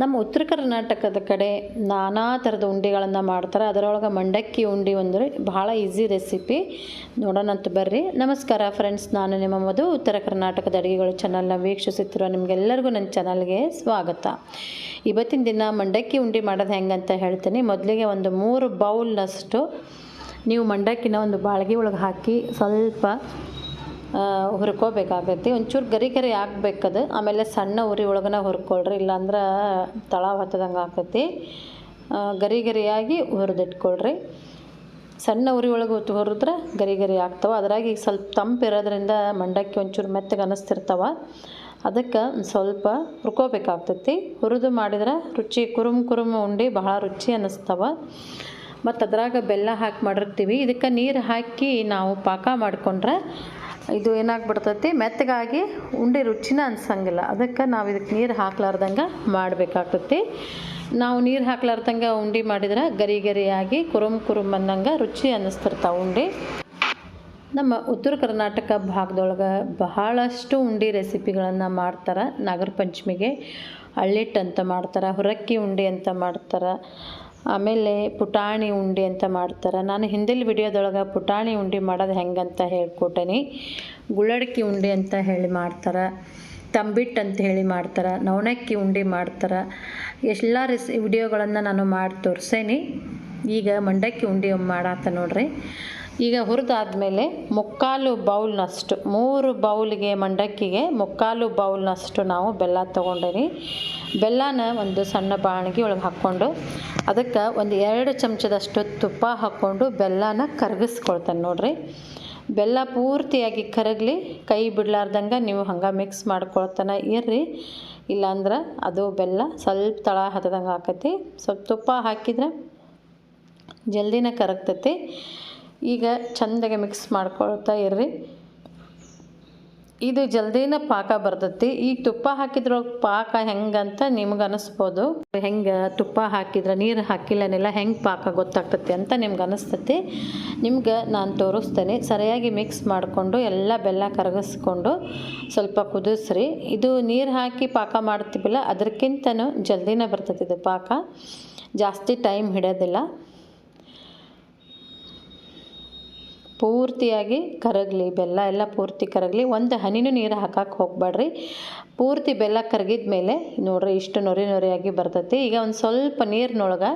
ನಮ್ಮ ಉತ್ತರ ಕರ್ನಾಟಕದ ಕಡೆ ನಾನಾ ಥರದ ಉಂಡೆಗಳನ್ನು ಮಾಡ್ತಾರೆ. ಅದರೊಳಗೆ ಮಂಡಕ್ಕಿ ಉಂಡೆ ಅಂದರೆ ಭಾಳ ಈಸಿ ರೆಸಿಪಿ ನೋಡೋಣಂತ ಬರ್ರಿ. ನಮಸ್ಕಾರ ಫ್ರೆಂಡ್ಸ್ ನಾನು ನಿಮ್ಮ ಮಧು. ಉತ್ತರ ಕರ್ನಾಟಕದ ಅಡುಗೆಗಳು ಚಾನಲ್ನ ವೀಕ್ಷಿಸುತ್ತಿರುವ ನಿಮಗೆಲ್ಲರಿಗೂ ನನ್ನ ಚಾನಲ್ಗೆ ಸ್ವಾಗತ. ಇವತ್ತಿನ ದಿನ ಮಂಡಕ್ಕಿ ಉಂಡೆ ಮಾಡೋದು ಹೆಂಗಂತ ಹೇಳ್ತೀನಿ. ಮೊದಲಿಗೆ ಒಂದು ಮೂರು ಬೌಲ್ನಷ್ಟು ನೀವು ಮಂಡಕ್ಕಿನ ಒಂದು ಬಾಳ್ಗೆ ಒಳಗೆ ಹಾಕಿ ಸ್ವಲ್ಪ ಹುರ್ಕೋಬೇಕಾಗೈತಿ ಒಂಚೂರು ಗರಿ ಗರಿ ಹಾಕ್ಬೇಕದು ಆಮೇಲೆ ಸಣ್ಣ ಉರಿ ಒಳಗನ ಹುರ್ಕೊಳ್ರಿ, ಇಲ್ಲಾಂದ್ರೆ ತಳ ಹತ್ತದಂಗೆ ಆಕತಿ ಗರಿ ಗರಿಯಾಗಿ ಹುರಿದಿಟ್ಕೊಳ್ರಿ. ಸಣ್ಣ ಉರಿ ಒಳಗೆ ಹೊತ್ತು ಹುರಿದ್ರೆ ಗರಿ ಗರಿ ಆಗ್ತವೆ. ಅದ್ರಾಗ ಈಗ ಸ್ವಲ್ಪ ತಂಪಿರೋದ್ರಿಂದ ಮಂಡಕ್ಕಿ ಒಂಚೂರು ಮೆತ್ತಗೆ ಅನ್ನಿಸ್ತಿರ್ತಾವ ಅದಕ್ಕೆ ಸ್ವಲ್ಪ ಹುರ್ಕೋಬೇಕಾಗ್ತೈತಿ. ಹುರಿದು ಮಾಡಿದ್ರೆ ರುಚಿ ಕುರುಮ್ ಕುರುಮ್ ಉಂಡೆ ಬಹಳ ರುಚಿ ಅನ್ನಿಸ್ತಾವ ಮತ್ತು ಅದ್ರಾಗ ಬೆಲ್ಲ ಹಾಕಿ ಮಾಡಿರ್ತೀವಿ. ಇದಕ್ಕೆ ನೀರು ಹಾಕಿ ನಾವು ಪಾಕ ಮಾಡಿಕೊಂಡ್ರೆ ಇದು ಏನಾಗ್ಬಿಡ್ತೈತಿ? ಮೆತ್ತಗಾಗಿ ಉಂಡೆ ರುಚಿನ ಅನ್ಸಂಗಿಲ್ಲ. ಅದಕ್ಕೆ ನಾವು ಇದಕ್ಕೆ ನೀರು ಹಾಕ್ಲಾರ್ದಂಗೆ ಮಾಡಬೇಕಾಗ್ತೈತಿ. ನಾವು ನೀರು ಹಾಕ್ಲಾರ್ದಂಗೆ ಉಂಡೆ ಮಾಡಿದ್ರೆ ಗರಿ ಗರಿಯಾಗಿ ಕುರುಮ್ ಕುರುಮ್ ಅನ್ನಂಗೆ ರುಚಿ ಅನ್ನಿಸ್ತಿರ್ತಾವೆ ಉಂಡೆ. ನಮ್ಮ ಉತ್ತರ ಕರ್ನಾಟಕ ಭಾಗದೊಳಗೆ ಬಹಳಷ್ಟು ಉಂಡೆ ರೆಸಿಪಿಗಳನ್ನು ಮಾಡ್ತಾರೆ. ನಾಗರ ಪಂಚಮಿಗೆ ಅಳ್ಳಿಟ್ಟು ಅಂತ ಮಾಡ್ತಾರೆ, ಹುರಕ್ಕಿ ಉಂಡೆ ಅಂತ ಮಾಡ್ತಾರೆ, ಆಮೇಲೆ ಪುಟಾಣಿ ಉಂಡೆ ಅಂತ ಮಾಡ್ತಾರೆ. ನಾನು ಹಿಂದಿಲ್ ವಿಡಿಯೋದೊಳಗೆ ಪುಟಾಣಿ ಉಂಡೆ ಮಾಡೋದು ಹೆಂಗಂತ ಹೇಳ್ಕೊಟ್ಟೇನಿ. ಗುಳ್ಳಡಕ್ಕಿ ಉಂಡೆ ಅಂತ ಹೇಳಿ ಮಾಡ್ತಾರೆ ತಂಬಿಟ್ಟು ಅಂತ ಹೇಳಿ ಮಾಡ್ತಾರೆ, ನವಣಕ್ಕಿ ಉಂಡೆ ಮಾಡ್ತಾರೆ. ಎಲ್ಲ ರೆಸಿ, ವಿಡಿಯೋಗಳನ್ನು ನಾನು ಮಾಡಿ ತೋರಿಸೇನಿ. ಈಗ ಮಂಡಕ್ಕಿ ಉಂಡೆ ಮಾಡಾತ ನೋಡ್ರಿ. ಈಗ ಹುರಿದಾದ್ಮೇಲೆ ಮುಕ್ಕಾಲು ಬೌಲ್ನಷ್ಟು, ಮೂರು ಬೌಲ್ಗೆ ಮಂಡಕ್ಕಿಗೆ ಮುಕ್ಕಾಲು ಬೌಲ್ನಷ್ಟು ನಾವು ಬೆಲ್ಲ ತೊಗೊಂಡೇನಿ ಬೆಲ್ಲನ ಒಂದು ಸಣ್ಣ ಬಾಣಿಗೆ ಒಳಗೆ ಹಾಕ್ಕೊಂಡು ಅದಕ್ಕೆ ಒಂದು ಎರಡು ಚಮಚದಷ್ಟು ತುಪ್ಪ ಹಾಕ್ಕೊಂಡು ಬೆಲ್ಲನ ಕರಗಿಸ್ಕೊಳ್ತಾನೆ ನೋಡಿರಿ. ಬೆಲ್ಲ ಪೂರ್ತಿಯಾಗಿ ಕರಗಲಿ, ಕೈ ಬಿಡ್ಲಾರ್ದಂಗೆ ನೀವು ಹಂಗೆ ಮಿಕ್ಸ್ ಮಾಡ್ಕೊಳ್ತಾನೆ ಇರ್ರಿ. ಇಲ್ಲಾಂದ್ರೆ ಅದು ಬೆಲ್ಲ ಸ್ವಲ್ಪ ತಳ ಹತ್ತದಂಗೆ ಆಕೈತಿ. ಸ್ವಲ್ಪ ತುಪ್ಪ ಹಾಕಿದ್ರೆ ಜಲ್ದಿನ ಕರಗ್ತೈತಿ. ಈಗ ಚಂದಗೆ ಮಿಕ್ಸ್ ಮಾಡ್ಕೊಳ್ತಾ ಇರ್ರಿ. ಇದು ಜಲ್ದಿನ ಪಾಕ ಬರ್ತೈತಿ. ಈಗ ತುಪ್ಪ ಹಾಕಿದ್ರೊಳಗೆ ಪಾಕ ಹೆಂಗಂತ ನಿಮ್ಗೆ ಅನಿಸ್ಬೋದು. ಹೆಂಗೆ ತುಪ್ಪ ಹಾಕಿದ್ರೆ, ನೀರು ಹಾಕಿಲ್ಲನೆಲ್ಲ ಹೆಂಗೆ ಪಾಕ ಗೊತ್ತಾಗ್ತತಿ ಅಂತ ನಿಮ್ಗೆ ಅನಿಸ್ತತಿ. ನಿಮ್ಗೆ ನಾನು ತೋರಿಸ್ತೇನೆ. ಸರಿಯಾಗಿ ಮಿಕ್ಸ್ ಮಾಡಿಕೊಂಡು ಎಲ್ಲ ಬೆಲ್ಲ ಕರಗಿಸ್ಕೊಂಡು ಸ್ವಲ್ಪ ಕುದಿಸ್ರಿ. ಇದು ನೀರು ಹಾಕಿ ಪಾಕ ಮಾಡ್ತೀವಲ್ಲ ಅದಕ್ಕಿಂತನೂ ಜಲ್ದಿನೇ ಬರ್ತೈತಿ ಇದು ಪಾಕ. ಜಾಸ್ತಿ ಟೈಮ್ ಹಿಡಿಯೋದಿಲ್ಲ. ಪೂರ್ತಿಯಾಗಿ ಕರಗಲಿ, ಬೆಲ್ಲ ಎಲ್ಲ ಪೂರ್ತಿ ಕರಗಲಿ. ಒಂದು ಹನಿನೂ ನೀರು ಹಾಕಕ್ಕೆ ಹೋಗಬೇಡ್ರಿ ಪೂರ್ತಿ ಬೆಲ್ಲ ಕರಗಿದ ಮೇಲೆ ನೋಡ್ರಿ ಇಷ್ಟು ನೊರೆ ನೊರೆಯಾಗಿ ಬರ್ತೈತಿ. ಈಗ ಒಂದು ಸ್ವಲ್ಪ ನೀರಿನೊಳಗೆ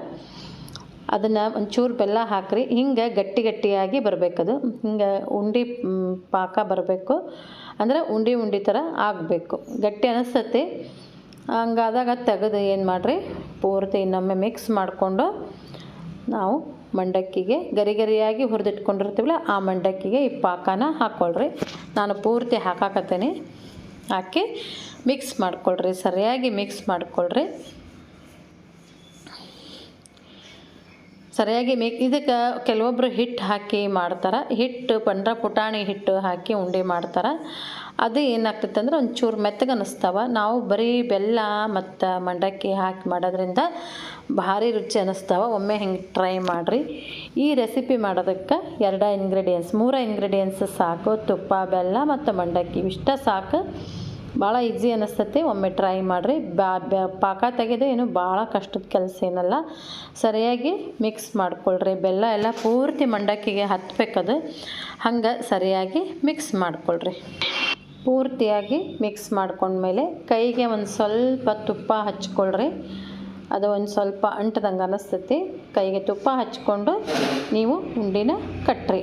ಅದನ್ನು ಒಂಚೂರು ಬೆಲ್ಲ ಹಾಕ್ರಿ. ಹಿಂಗೆ ಗಟ್ಟಿ ಗಟ್ಟಿಯಾಗಿ ಬರಬೇಕದು. ಹಿಂಗೆ ಉಂಡೆ ಪಾಕ ಬರಬೇಕು. ಅಂದರೆ ಉಂಡೆ ಉಂಡೆ ಥರ ಆಗಬೇಕು. ಗಟ್ಟಿ ಅನಿಸ್ತತಿ. ಹಂಗಾದಾಗ ತೆಗೆದು ಏನು ಮಾಡಿರಿ? ಪೂರ್ತಿ ಇನ್ನೊಮ್ಮೆ ಮಿಕ್ಸ್ ಮಾಡಿಕೊಂಡು ನಾವು ಮಂಡಕ್ಕಿಗೆ ಗರಿ ಗರಿಯಾಗಿ ಹುರಿದಿಟ್ಕೊಂಡಿರ್ತೀವಲ್ಲ ಆ ಮಂಡಕ್ಕಿಗೆ ಈ ಪಾಕನ ಹಾಕ್ಕೊಳ್ರಿ. ನಾನು ಪೂರ್ತಿ ಹಾಕಾಕತ್ತೇನೆ. ಹಾಕಿ ಮಿಕ್ಸ್ ಮಾಡ್ಕೊಳ್ರಿ. ಸರಿಯಾಗಿ ಮಿಕ್ಸ್ ಮಾಡ್ಕೊಳ್ರಿ. ಸರಿಯಾಗಿ ಮೇಕ್, ಇದಕ್ಕೆ ಕೆಲವೊಬ್ಬರು ಹಿಟ್ಟು ಹಾಕಿ ಮಾಡ್ತಾರೆ. ಹಿಟ್ಟು, ಪಂಡ್ರ ಪುಟಾಣಿ ಹಿಟ್ಟು ಹಾಕಿ ಉಂಡೆ ಮಾಡ್ತಾರೆ. ಅದು ಏನಾಗ್ತೈತೆ ಅಂದ್ರೆ ಒಂಚೂರು ಮೆತ್ತಗೆ ಅನ್ನಿಸ್ತಾವ ನಾವು ಬರೀ ಬೆಲ್ಲ ಮತ್ತು ಮಂಡಕ್ಕಿ ಹಾಕಿ ಮಾಡೋದ್ರಿಂದ ಭಾರಿ ರುಚಿ ಅನ್ನಿಸ್ತಾವ ಒಮ್ಮೆ ಹೆಂಗೆ ಟ್ರೈ ಮಾಡಿರಿ. ಈ ರೆಸಿಪಿ ಮಾಡೋದಕ್ಕೆ ಎರಡು ಇಂಗ್ರೀಡಿಯೆಂಟ್ಸ್ ಮೂರು ಇಂಗ್ರೀಡಿಯೆಂಟ್ಸ್ ಸಾಕು. ತುಪ್ಪ, ಬೆಲ್ಲ ಮತ್ತು ಮಂಡಕ್ಕಿ, ಇಷ್ಟ ಸಾಕು. ಭಾಳ ಈಸಿ ಅನ್ನಿಸ್ತತಿ ಒಮ್ಮೆ ಟ್ರೈ ಮಾಡಿರಿ. ಬಾ ಪಾಕ ತೆಗೆದು ಏನು ಭಾಳ ಕಷ್ಟದ ಕೆಲಸ ಏನಲ್ಲ. ಸರಿಯಾಗಿ ಮಿಕ್ಸ್ ಮಾಡ್ಕೊಳ್ರಿ. ಬೆಲ್ಲ ಎಲ್ಲ ಪೂರ್ತಿ ಮಂಡಕ್ಕಿಗೆ ಹತ್ಬೇಕದು. ಹಂಗೆ ಸರಿಯಾಗಿ ಮಿಕ್ಸ್ ಮಾಡ್ಕೊಳ್ರಿ. ಪೂರ್ತಿಯಾಗಿ ಮಿಕ್ಸ್ ಮಾಡ್ಕೊಂಡ್ಮೇಲೆ ಕೈಗೆ ಒಂದು ಸ್ವಲ್ಪ ತುಪ್ಪ ಹಚ್ಕೊಳ್ರಿ. ಅದು ಒಂದು ಸ್ವಲ್ಪ ಅಂಟದಂಗೆ ಅನ್ನಿಸ್ತೈತಿ ಕೈಗೆ ತುಪ್ಪ ಹಚ್ಕೊಂಡು ನೀವು ಉಂಡಿನ ಕಟ್ಟ್ರಿ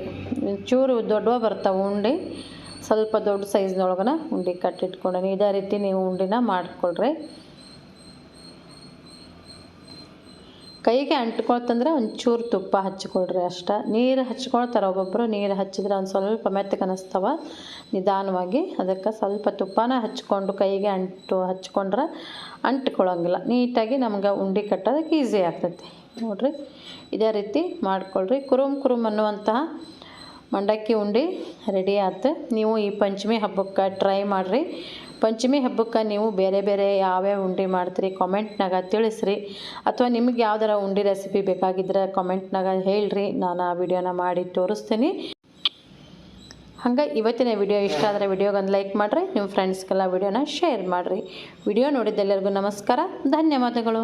ಚೂರು ದೊಡ್ಡವ ಬರ್ತಾವೆ ಉಂಡೆ. ಸ್ವಲ್ಪ ದೊಡ್ಡ ಸೈಜ್ನೊಳಗನ ಉಂಡೆ ಕಟ್ಟಿಟ್ಕೊಂಡೇನೆ. ಇದೇ ರೀತಿ ನೀವು ಉಂಡಿನ ಮಾಡಿಕೊಳ್ರಿ. ಕೈಗೆ ಅಂಟ್ಕೊಳ್ತಂದ್ರೆ ಒಂಚೂರು ತುಪ್ಪ ಹಚ್ಕೊಳ್ರಿ ಅಷ್ಟ. ನೀರು ಹಚ್ಕೊಳ್ತಾರೆ ಒಬ್ಬೊಬ್ಬರು ನೀರು ಹಚ್ಚಿದ್ರೆ ಒಂದು ಸ್ವಲ್ಪ ಮೆತ್ತಗೆ ನಿಧಾನವಾಗಿ ಅದಕ್ಕೆ ಸ್ವಲ್ಪ ತುಪ್ಪನ ಹಚ್ಕೊಂಡು ಕೈಗೆ ಅಂಟು, ಹಚ್ಕೊಂಡ್ರೆ ಅಂಟ್ಕೊಳ್ಳೋಂಗಿಲ್ಲ ನೀಟಾಗಿ ನಮ್ಗೆ ಉಂಡೆ ಕಟ್ಟೋದಕ್ಕೆ ಈಸಿ ಆಗ್ತೈತಿ. ನೋಡಿರಿ. ಇದೇ ರೀತಿ ಮಾಡ್ಕೊಳ್ರಿ. ಕುರುಮ್ ಕುರುಮ್ ಅನ್ನುವಂತಹ ಮಂಡಕ್ಕಿ ಉಂಡೆ ರೆಡಿ ಆಯ್ತು ನೀವು ಈ ಪಂಚಮಿ ಹಬ್ಬಕ್ಕೆ ಟ್ರೈ ಮಾಡಿರಿ. ಪಂಚಮಿ ಹಬ್ಬಕ್ಕೆ ನೀವು ಬೇರೆ ಬೇರೆ ಯಾವ್ಯಾವ ಉಂಡೆ ಮಾಡ್ತೀರಿ ಕಾಮೆಂಟ್ನಾಗ ತಿಳಿಸ್ರಿ. ಅಥವಾ ನಿಮ್ಗೆ ಯಾವ್ದಾರ ಉಂಡೆ ರೆಸಿಪಿ ಬೇಕಾಗಿದ್ರೆ ಕಾಮೆಂಟ್ನಾಗ ಹೇಳ್ರಿ. ನಾನು ಆ ವಿಡಿಯೋನ ಮಾಡಿ ತೋರಿಸ್ತೀನಿ. ಹಂಗೆ ಇವತ್ತಿನ ವಿಡಿಯೋ ಇಷ್ಟ ಆದರೆ ವಿಡಿಯೋಗೊಂದು ಲೈಕ್ ಮಾಡಿರಿ. ನಿಮ್ಮ ಫ್ರೆಂಡ್ಸ್ಗೆಲ್ಲ ವಿಡಿಯೋನ ಶೇರ್ ಮಾಡಿರಿ. ವಿಡಿಯೋ ನೋಡಿದ್ದೆಲ್ಲರಿಗೂ ನಮಸ್ಕಾರ. ಧನ್ಯವಾದಗಳು.